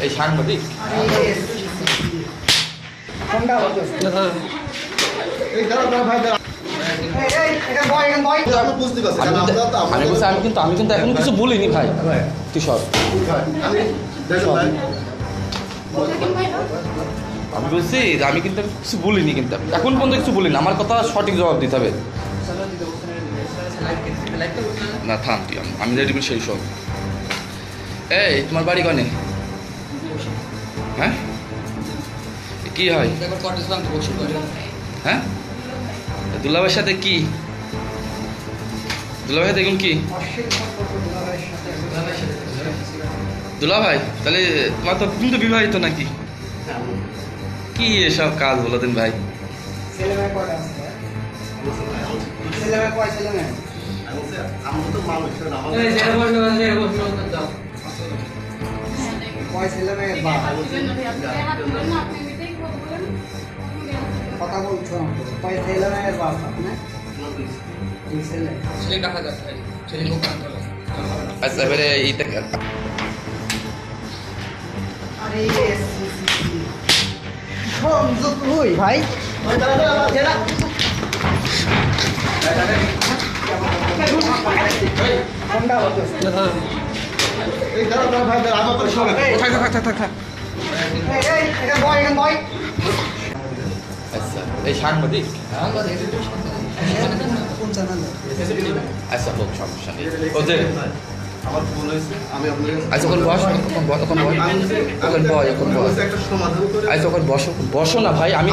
এই সাংবাদিক। কোনটা হতো এই দাঁড়া দাঁড়া ভাই দাঁড়া এই এই এখানে বয় এখানে বয়। আমি কিন্তু আমি কিন্তু এখন কিছু বলিনি ভাই। তুই সর। আমি দেখুন ভাই। আমি বলছি আমি কিন্তু কিছু বলিনি কিন্তু। এখন পর্যন্ত কিছু বলিনি। আমার কথা সঠিক জবাব দিতে হবে। না থাম তুই আমি- আমি রেডি সেই সব। এই তোমার বাড়ি কনে? হ্যাঁ? কি হয়? হ্যাঁ? দুলাভাইয়ের সাথে কি? দুলাভাই দেখুন কি? দুলা ভাই তাহলে তোমার তো তুমি তো বিবাহিত নাকি? কি এসব কাজ বলো দিন ভাই? ছেলে মেয়ে ছেলে মেয়ে কয় ছেলে মেয়ে। আমরা তো মানুষ আমাদের কয় ছেলে মেয়ে বা কথা বলছো না? তো। ছেলে। মেয়ের বাপ আপনি দুই ছেলে আচ্ছা এবারে এইটা আরে সংযুক্ত ভাই। কোনটা হতো এই দাঁড়া দাঁড়া ভাই আচ্ছা আচ্ছা আচ্ছা বস আচ্ছা বসো বসো না ভাই আমি